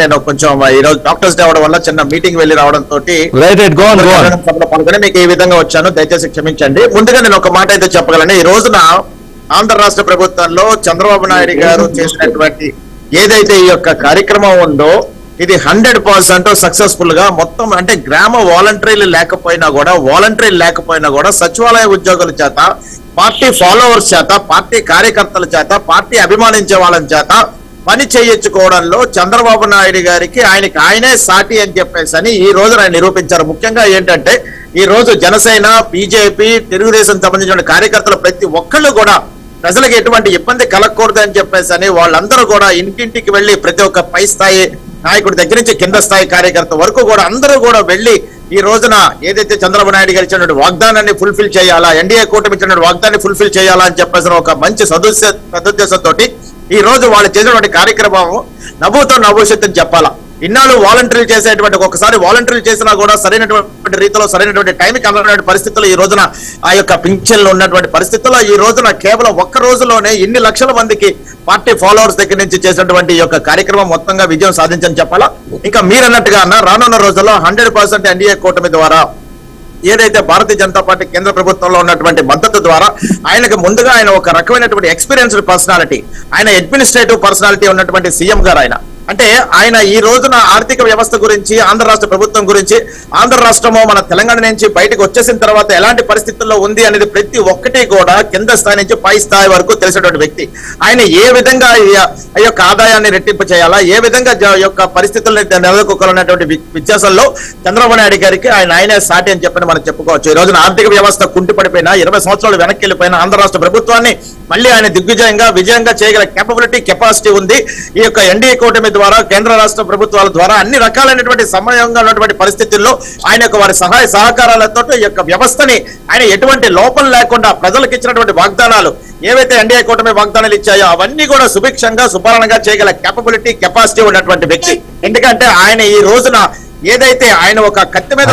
నేను కొంచెం ఈ రోజు డాక్టర్స్ డే అవడం వల్ల చిన్న మీటింగ్ వెళ్ళి రావడం తోటి పాల్గొని మీకు ఈ విధంగా వచ్చాను దయచేసి క్షమించండి. ముందుగా నేను ఒక మాట అయితే చెప్పగలను. ఈ రోజున ఆంధ్ర రాష్ట్ర ప్రభుత్వంలో చంద్రబాబు నాయుడు గారు చేసినటువంటి ఏదైతే ఈ యొక్క కార్యక్రమం ఉందో ఇది హండ్రెడ్ పర్సెంట్ సక్సెస్ఫుల్గా మొత్తం అంటే గ్రామ వాలంటీర్లు లేకపోయినా కూడా వాలంటీర్లు లేకపోయినా కూడా సచివాలయ ఉద్యోగుల చేత పార్టీ ఫాలోవర్స్ చేత పార్టీ కార్యకర్తల చేత పార్టీ అభిమానించే వాళ్ళ చేత పని చేయించుకోవడంలో చంద్రబాబు నాయుడు గారికి ఆయనకి ఆయనే సాటి అని చెప్పేసి అని ఈ రోజు ఆయన నిరూపించారు. ముఖ్యంగా ఏంటంటే ఈ రోజు జనసేన బీజేపీ తెలుగుదేశం సంబంధించిన కార్యకర్తలు ప్రతి ఒక్కళ్ళు కూడా ప్రజలకు ఎటువంటి ఇబ్బంది కలగకూడదు అని చెప్పేసి అని వాళ్ళందరూ కూడా ఇంటింటికి వెళ్ళి ప్రతి ఒక్క పై స్థాయి నాయకుడి దగ్గర నుంచి కింద స్థాయి కార్యకర్త వరకు కూడా అందరూ కూడా వెళ్ళి ఈ రోజున ఏదైతే చంద్రబాబు నాయుడు గారు ఇచ్చినటువంటి వాగ్దానాన్ని ఫుల్ఫిల్ చేయాలా ఎన్డీఏ కూటమి ఇచ్చినటువంటి వాగ్దాన్ని ఫుల్ఫిల్ చేయాలా అని చెప్పేసిన ఒక మంచి సదుద్దేశ సదుద్దేశంతో ఈ రోజు వాళ్ళు చేసినటువంటి కార్యక్రమం నవ్వుతో నవ్వుషత్తు అని చెప్పాలా. ఇన్నాళ్ళు వాలంటీర్లు చేసేటువంటి ఒకసారి వాలంటీర్లు చేసినా కూడా సరైనటువంటి రీతిలో సరైనటువంటి టైంకి అందనటువంటి పరిస్థితుల్లో ఈ రోజున ఆ యొక్క పింఛన్లు ఉన్నటువంటి పరిస్థితుల్లో ఈ రోజున కేవలం ఒక్క రోజులోనే ఇన్ని లక్షల మందికి పార్టీ ఫాలోవర్స్ దగ్గర నుంచి చేసినటువంటి యొక్క కార్యక్రమం మొత్తంగా విజయం సాధించని చెప్పాలా? ఇంకా మీరన్నట్టుగా అన్న రానున్న రోజుల్లో హండ్రెడ్ పర్సెంట్ ఎన్డీఏ కూటమి ద్వారా ఏదైతే భారతీయ జనతా పార్టీ కేంద్ర ప్రభుత్వంలో ఉన్నటువంటి మద్దతు ద్వారా ఆయనకు ముందుగా ఆయన ఒక రకమైనటువంటి ఎక్స్పీరియన్స్డ్ పర్సనాలిటీ ఆయన అడ్మినిస్ట్రేటివ్ పర్సనాలిటీ ఉన్నటువంటి సీఎం గారు ఆయన. అంటే ఆయన ఈ రోజున ఆర్థిక వ్యవస్థ గురించి ఆంధ్ర రాష్ట్ర ప్రభుత్వం గురించి ఆంధ్ర రాష్ట్రము మన తెలంగాణ నుంచి బయటకు వచ్చేసిన తర్వాత ఎలాంటి పరిస్థితుల్లో ఉంది అనేది ప్రతి ఒక్కటి కూడా కింద స్థాయి నుంచి పై స్థాయి వరకు తెలిసినటువంటి వ్యక్తి. ఆయన ఏ విధంగా ఈ యొక్క ఆదాయాన్ని రెట్టింపు చేయాలా ఏ విధంగా యొక్క పరిస్థితుల్ని నెలకొక్కాలనేటువంటి వ్యత్యాసంలో చంద్రబాబు నాయుడు గారికి ఆయన ఆయనే సాటి అని చెప్పని మనం చెప్పుకోవచ్చు. ఈ రోజున ఆర్థిక వ్యవస్థ కుంటిపడిపోయినా ఇరవై సంవత్సరాలు వెనక్కి వెళ్ళిపోయిన ఆంధ్ర రాష్ట్ర ప్రభుత్వాన్ని మళ్ళీ ఆయన దిగ్విజయంగా విజయంగా చేయగల కెపబిలిటీ కెపాసిటీ ఉంది. ఈ యొక్క ఎన్డీఏ కూటమి ద్వారా కేంద్ర రాష్ట్ర ప్రభుత్వాల ద్వారా అన్ని రకాలైనటువంటి సమయంగా ఉన్నటువంటి పరిస్థితుల్లో ఆయన యొక్క వారి సహాయ సహకారాలతో ఈ యొక్క వ్యవస్థని ఆయన ఎటువంటి లోపం లేకుండా ప్రజలకు ఇచ్చినటువంటి వాగ్దానాలు ఏవైతే ఎన్డీఏ కూటమి వాగ్దానాలు ఇచ్చాయో అవన్నీ కూడా సుభిక్షంగా సుపరణంగా చేయగల కేపబిలిటీ కెపాసిటీ ఉన్నటువంటి వ్యక్తి. ఎందుకంటే ఆయన ఈ రోజున ఏదైతే ఆయన ఒక కత్తి మీద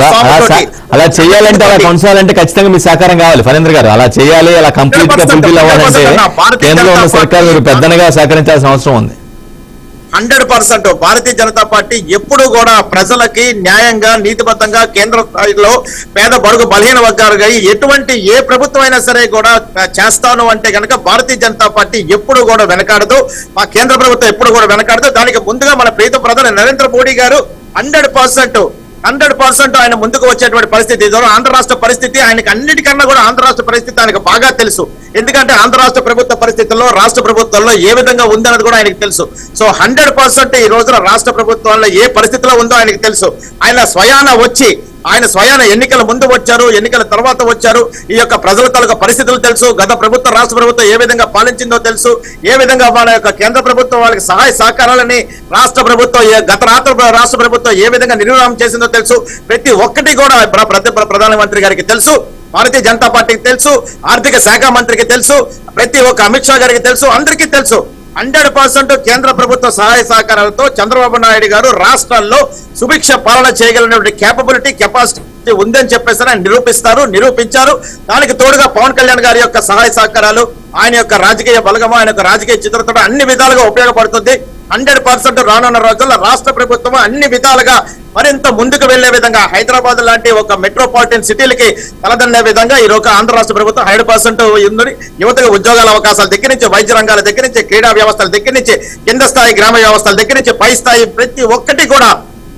అలా చేయాలంటే అలా కొనసాగాలంటే ఖచ్చితంగా మీ సహకారం కావాలి. ఫణేంద్ర గారు అలా చేయాలి అలా కంప్లీట్గా 100% ఫుల్ఫిల్ అవ్వాలంటే 100% భారతీయ కేంద్రంలో ఉన్న సర్కార్ మీరు పెద్దనగా సహకరించాల్సిన అవసరం ఉంది. Hundred percent Bharatiya Janata party ఎప్పుడు కూడా ప్రజలకి న్యాయంగా నీతిబద్ధంగా కేంద్ర స్థాయిలో పేద బడుగు బలహీన వర్గాలుగా ఎటువంటి ఏ ప్రభుత్వం అయినా సరే కూడా చేస్తాను అంటే కనుక భారతీయ జనతా పార్టీ ఎప్పుడు కూడా వెనకాడదు. మా కేంద్ర ప్రభుత్వం ఎప్పుడు కూడా వెనకాడదు. దానికి ముందుగా మన ప్రీత ప్రధాని నరేంద్ర మోడీ గారు హండ్రెడ్ పర్సెంట్ హండ్రెడ్ పర్సెంట్ ఆయన ముందుకు వచ్చేటువంటి పరిస్థితి. ఇదో ఆంధ్ర రాష్ట్ర పరిస్థితి ఆయనకి అన్నిటికన్నా కూడా ఆంధ్ర రాష్ట్ర పరిస్థితి ఆయనకు బాగా తెలుసు. ఎందుకంటే ఆంధ్ర రాష్ట్ర ప్రభుత్వ పరిస్థితుల్లో రాష్ట్ర ప్రభుత్వంలో ఏ విధంగా ఉందన్నది కూడా ఆయనకు తెలుసు. సో హండ్రెడ్ పర్సెంట్ ఈ రోజున రాష్ట్ర ప్రభుత్వంలో ఏ పరిస్థితిలో ఉందో ఆయనకు తెలుసు. ఆయన స్వయాన వచ్చి ఆయన స్వయాన ఎన్నికల ముందు వచ్చారు ఎన్నికల తర్వాత వచ్చారు. ఈ యొక్క ప్రజల తాలూకా పరిస్థితులు తెలుసు గత ప్రభుత్వం రాష్ట్ర ప్రభుత్వం ఏ విధంగా పాలించిందో తెలుసు ఏ విధంగా వాళ్ళ యొక్క కేంద్ర ప్రభుత్వం వాళ్ళకి సహాయ సహకారాలని రాష్ట్ర ప్రభుత్వం గత రాష్ట్ర రాష్ట్ర ప్రభుత్వం ఏ విధంగా నిర్వహణ చేసిందో తెలుసు. ప్రతి ఒక్కటి కూడా ప్ర- ప్రధానమంత్రి గారికి తెలుసు భారతీయ జనతా పార్టీకి తెలుసు ఆర్థిక శాఖ మంత్రికి తెలుసు ప్రతి ఒక్క అమిత్ షా గారికి తెలుసు అందరికీ తెలుసు. హండ్రెడ్ పర్సెంట్ కేంద్ర ప్రభుత్వ సహాయ సహకారాలతో చంద్రబాబు నాయుడు గారు రాష్ట్రాల్లో సుభిక్ష పాలన చేయగలిగినటువంటి కేపబిలిటీ కెపాసిటీ ఉందని చెప్పేసి ఆయన నిరూపిస్తారు నిరూపించారు. దానికి తోడుగా పవన్ కళ్యాణ్ గారి యొక్క సహాయ సహకారాలు ఆయన యొక్క రాజకీయ బలగము ఆయన యొక్క రాజకీయ చిత్రతో అన్ని విధాలుగా ఉపయోగపడుతుంది. హండ్రెడ్ పర్సెంట్ రానున్న రోజుల్లో రాష్ట్ర ప్రభుత్వం అన్ని విధాలుగా మరింత ముందుకు వెళ్ళే విధంగా హైదరాబాద్ లాంటి ఒక మెట్రోపాలిటన్ సిటీలకి తలదన్నే విధంగా ఈ రోజు ఆంధ్ర రాష్ట్ర ప్రభుత్వం హండ్రెడ్ పర్సెంట్ ఉందని యువతకు ఉద్యోగాల అవకాశాల దగ్గర నుంచి వైద్య రంగాల దగ్గర నుంచి క్రీడా వ్యవస్థల దగ్గర నుంచి కింద స్థాయి గ్రామ వ్యవస్థల దగ్గర నుంచి పై స్థాయి ప్రతి ఒక్కటి కూడా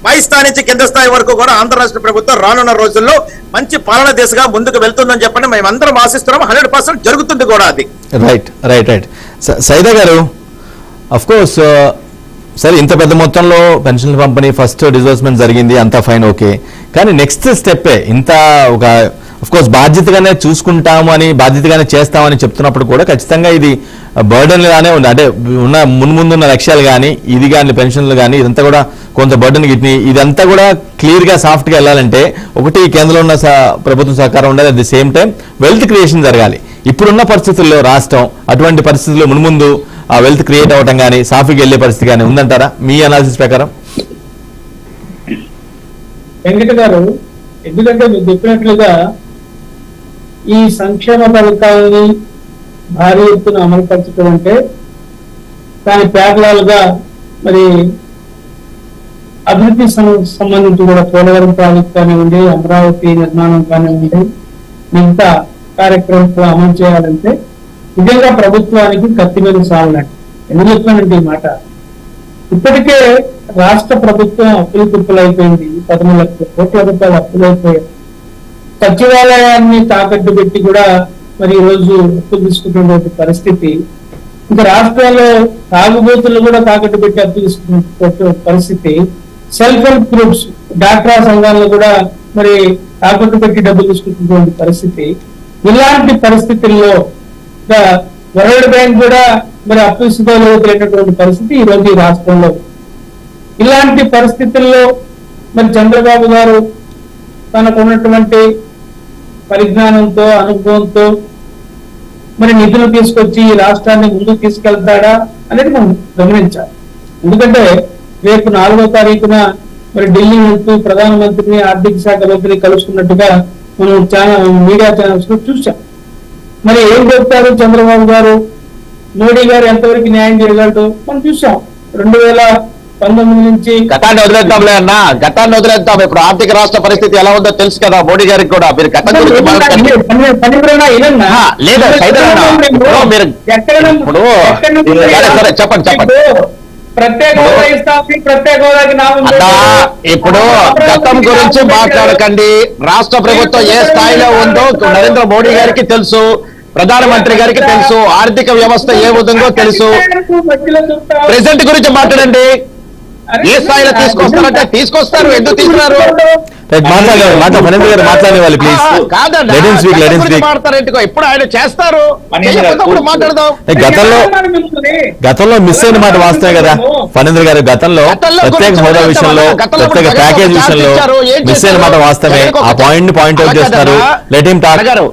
పై స్థాయి నుంచి కింద స్థాయి వరకు కూడా ఆంధ్ర రాష్ట్ర ప్రభుత్వం రానున్న రోజుల్లో మంచి పాలన దిశగా ముందుకు వెళ్తుందని చెప్పండి. మేము అందరం ఆశిస్తున్నాం. హండ్రెడ్ పర్సెంట్ జరుగుతుంది కూడా అది. రైట్ రైట్ రైట్ సైదా గారు అఫ్ కోర్స్ సరే ఇంత పెద్ద మొత్తంలో పెన్షన్ పంపిణీ ఫస్ట్ డిజర్స్మెంట్ జరిగింది అంతా ఫైన్ ఓకే కానీ నెక్స్ట్ స్టెప్పే ఇంత ఒక కోర్స్ బాధ్యతగానే చూసుకుంటాము అని బాధ్యతగానే చేస్తామని చెప్తున్నప్పుడు కూడా ఖచ్చితంగా ఇది బర్డన్గానే ఉంది. అంటే ఉన్న మున్ముందున్న లక్ష్యాలు కానీ ఇది కానీ పెన్షన్లు కానీ ఇదంతా కూడా కొంత బర్డన్ గిట్ని ఇదంతా కూడా క్లియర్గా సాఫ్ట్గా సాఫ్ట్గా వెళ్ళాలంటే ఒకటి కేంద్రంలో ఉన్న ప్రభుత్వం సహకారం ఉండాలి. At the same time wealth creation జరగాలి. ఇప్పుడున్న పరిస్థితుల్లో రాష్ట్రం అటువంటి పరిస్థితుల్లో మున్ముందు ఆ వెల్త్ క్రియేట్ అవ్వటం కానీ సాఫీకి వెళ్ళే పరిస్థితి కానీ ఉందంటారా? మీ అనాలిసిస్ ప్రకారం? వెంకట గారు ఎందుకంటే మీరు చెప్పినట్లుగా ఈ సంక్షేమ పథకాలని భారీ ఎత్తున అమలుపరచడం అంటే దాని పేర్లాలుగా మరి అభివృద్ధి సంబంధించి కూడా పోలవరం ప్రాజెక్ట్ కానివ్వండి అమరావతి నిర్మాణం కానివ్వండి మిగతా కార్యక్రమం అమలు చేయాలంటే నిజంగా ప్రభుత్వానికి కత్తి మీద సాగునట్టు. ఎందుకు చెప్తానంటే ఈ మాట? ఇప్పటికే రాష్ట్ర ప్రభుత్వం అప్పులు కుప్పలు అయిపోయింది పదమూడు లక్షల కోట్ల రూపాయలు అప్పులు అయిపోయాయి సచివాలయాన్ని తాకట్టు పెట్టి కూడా మరి ఈరోజు రోజు అప్పులు తీసుకున్నటువంటి పరిస్థితి. ఇంకా రాష్ట్రాల్లో తాగుబోతులు కూడా తాకట్టు పెట్టి అప్పు తీసుకున్న పరిస్థితి. సెల్ఫ్ హెల్ప్ గ్రూప్స్ డాక్టరా సంఘాలను కూడా మరి తాకట్టు పెట్టి డబ్బులు తీసుకుంటున్నటువంటి పరిస్థితి. ఇలాంటి పరిస్థితుల్లో వరల్డ్ బ్యాంక్ కూడా మరి అప్పు పరిస్థితి ఈ రోజు ఈ రాష్ట్రంలో ఇలాంటి పరిస్థితుల్లో మరి చంద్రబాబు గారు తనకు ఉన్నటువంటి పరిజ్ఞానంతో అనుభవంతో మరి నిధులు తీసుకొచ్చి ఈ రాష్ట్రాన్ని ముందుకు తీసుకెళ్తాడా అనేది మనం గమనించాలి. ఎందుకంటే రేపు నాలుగో తారీఖున మరి ఢిల్లీ వెళ్తూ ప్రధానమంత్రిని ఆర్థిక శాఖ మంత్రిని కలుసుకున్నట్టుగా మనం చాలా మీడియా ఛానల్స్లో చూసాం మరి ఏం చెప్తారు చంద్రబాబు గారు? మోడీ గారు ఎంతవరకు న్యాయం చేయగలడు మనం చూసాం. రెండు వేల పంతొమ్మిది నుంచి గతాన్ని వదిలేద్దాంలే అన్న. గతాన్ని వదిలేద్దాం. ఇప్పుడు ఆర్థిక రాష్ట్ర పరిస్థితి ఎలా ఉందో తెలుసు కదా మోడీ గారికి కూడా. మీరు గతం లేదు, మీరు- ఇప్పుడు సరే, చెప్పండి, చెప్పండి. ప్రత్యేక హోదా ఇస్తామని ప్రత్యేక హోదాకి నామం అన్నా ఇప్పుడు గతం గురించి మాట్లాడకండి. రాష్ట్ర ప్రభుత్వం ఏ స్థాయిలో ఉందో నరేంద్ర మోడీ గారికి తెలుసు. ప్రధానమంత్రి గారికి తెలుసు ఆర్థిక వ్యవస్థ ఏ విధంగా తెలుసు? ప్రెసెంట్ గురించి మాట్లాడండి. ఏ స్థాయిలో తీసుకొస్తారంటే తీసుకొస్తారు ఎందుకు తీసుకున్నారు ఇప్పుడు ఆయన చేస్తారు? గతంలో గతంలో మిస్ అయిన మాట వాస్తవే కదా? ఫణేంద్ర గారు గతంలో ప్రత్యేక హోదా విషయంలో ప్రత్యేక ప్యాకేజ్ విషయంలో మిస్ అయిన? మాట ఒక- ఆ పాయింట్ని పాయింట్ అవుట్ చేస్తారు. లెట్ హిమ్ టాక్ గారు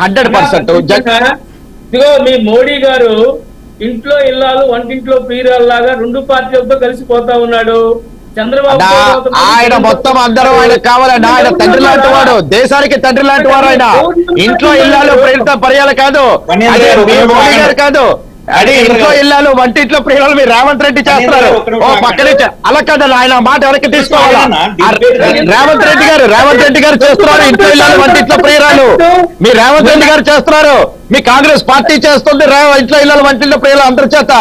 హండ్రెడ్ పర్సెంట్ ఇదిగో మీ మోడీ గారు ఇంట్లో ఇల్లాలు వంటింట్లో ప్రియురాల్లాగా రెండు పార్టీలతో కలిసిపోతా ఉన్నాడు. చంద్రబాబు నాయుడు ఆయన మొత్తం అందరూ ఆయన కావాలండి. ఆయన తండ్రి లాంటి వాడు దేశానికి తండ్రి లాంటి వాడు ఆయన. ఇంట్లో ఇల్లాలు ప్రేరిత పర్యాలు కాదు. అదే మీ మోడీ గారు కాదు. అది ఇంట్లో ఇల్లాలు వంటింట్లో ప్రియులు మీరు రేవంత్ రెడ్డి చేస్తున్నారు ఓ పక్కన అలా కాదు ఆయన మాట వెనక్కి తీసుకోవాలా? రేవంత్ రెడ్డి గారు రేవంత్ రెడ్డి గారు చేస్తున్నారు ఇంట్లో ఇల్లాలు వంటింట్లో ప్రియురాలు. మీ రేవంత్ రెడ్డి గారు చేస్తున్నారు. మీ కాంగ్రెస్ పార్టీ చేస్తుంది ఇంట్లో ఇల్లాలు వంటింట్లో ప్రియులు అందరి చేత.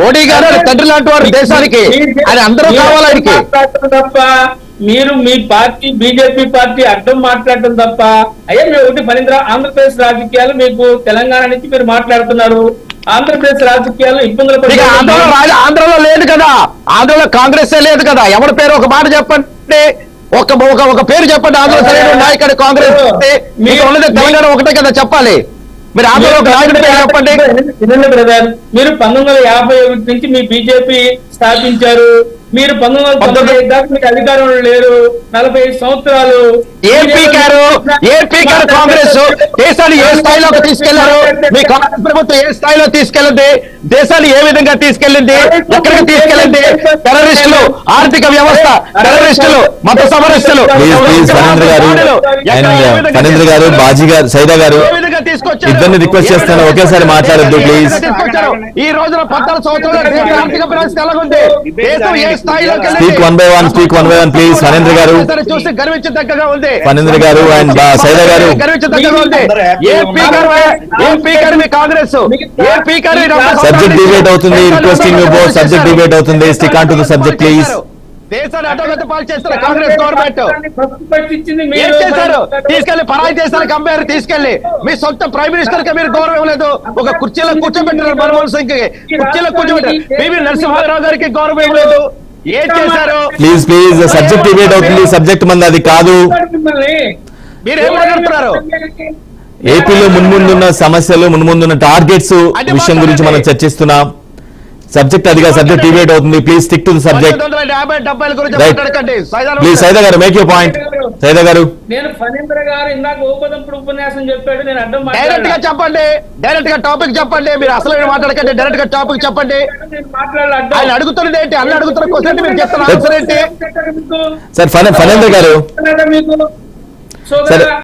మోడీ గారు తండ్రి లాంటి వాడు దేశానికి. ఆయన అందరూ కావాలి ఆయనకి? మీరు మీ పార్టీ బీజేపీ పార్టీ అడ్డం మాట్లాడటం తప్ప అయ్యా మీరు ఒకటి పనింద్ర ఆంధ్రప్రదేశ్ రాజకీయాలు మీకు తెలంగాణ నుంచి మీరు మాట్లాడుతున్నారు. ఆంధ్రప్రదేశ్ రాజకీయాలు ఇబ్బందులు. ఆంధ్రలో రాజ- ఆంధ్రలో లేదు కదా. ఆంధ్రలో కాంగ్రెస్ లేదు కదా. ఎవరి పేరు ఒక మాట చెప్పండి. ఒక ఒక ఒక పేరు చెప్పండి. ఆంధ్ర సరైన నాయకుడు కాంగ్రెస్ మీకు ఉన్నది తెలంగాణ ఒకటే కదా చెప్పాలి. మీరు ఆంధ్రలో ఒక నాయకుడి పేరు చెప్పండి. వినండి బ్రదర్ మీరు పంతొమ్మిది వందల యాభై నుంచి మీ బీజేపీ స్థాపించారు. మీరు పంతొమ్మిది వందల తొంభై ఐదు దాకా మీకు అధికారంలో లేరు. నలభై ఐదు సంవత్సరాలు ఏపీ గారు ఏపీ గారు కాంగ్రెస్ దేశాన్ని ఏ స్థాయిలోకి తీసుకెళ్ళారు మీ కాంగ్రెస్ ప్రభుత్వం ఏ స్థాయిలో తీసుకెళ్ళింది దేశాన్ని ఏ విధంగా తీసుకెళ్ళింది ఎక్కడికి తీసుకెళ్ళింది టెర్రరిస్టులు ఆర్థిక వ్యవస్థ టెర్రరిస్టులు మత సమరస్తులు ఏ గారు బాజీ గారు సైదా గారు ఏ తీసుకొచ్చారు? ఇద్దరిని రిక్వెస్ట్ చేస్తాను. ఒకేసారి మాట్లాడొద్దు ఏ ప్లీజ్? ఈ రోజున పద్నాలుగు సంవత్సరాల ఆర్థిక పరిస్థితి ఎలాగుంది? దేశం ఏ? Speak one by one speak one by one please Phanindra garu. చూసి గర్వించదగ్గగా ఉంది. ఫణేంద్ర గారు అండ్ సైదా గారు. గర్వించదగ్గగా ఉంది. ఏపీ గారు మీ కాంగ్రెస్ ఈ డెబ్బై సబ్జెక్ట్ డిబేట్ అవుతుంది రిక్వెస్టింగ్ సబ్జెక్ట్ డిబేట్ అవుతుంది. Stick on to the subject please దేశాన్ని పాలు చేస్తున్న కాంగ్రెస్ గవర్నమెంట్. ఏం మీరు చేశారు? తీసుకెళ్ళి పరాయి దేశాలకు అమ్మారు తీసుకెళ్ళి మీ సొంత ప్రైమ్ మినిస్టర్కి మీరు గౌరవం ఇవ్వలేదు. ఒక కుర్చీలో కూర్చోబెట్టారు మన్మోహన్ సింగ్కి కుర్చీలో కూర్చోబెట్టారు. నరసింహారావు గారికి గౌరవం ఇవ్వలేదు. ఏం చేశారు? ప్లీజ్ ప్లీజ్ సబ్జెక్ట్ డిబేట్ అవుతుంది సబ్జెక్ట్ మంది అది కాదు. మీరు ఏం మాట్లాడుతున్నారు ఏపీలో మున్ముందున్న సమస్యలు మున్ముందున్న టార్గెట్స్ విషయం గురించి మనం చర్చిస్తున్నాం. సబ్జెక్ట్ అదిగా సబ్జెక్ట్ డిబేట్ అవుతుంది. Please stick to the subject please Saida garu make you point Saida గారు. నేను ఫణీంద్ర గారు ఇందాక ఉపదంపుడు ఉపన్యాసం చెప్పాడు నేను అడ్డం డైరెక్ట్గా. చెప్పండి. డైరెక్ట్గా టాపిక్ చెప్పండి. మీరు అసలు ఏం మాట్లాడకండి. డైరెక్ట్గా టాపిక్ చెప్పండి. నేను మాట్లాడాలి అడ్డం. ఆయన అడుగుతున్నది ఏంటి? అన్న అడుగుతున్న క్వశ్చన్ మీరు చెప్తున్న ఆన్సర్ ఏంటి? మీకు? సార్ ఫణేంద్ర గారు. మీకు. సోదరా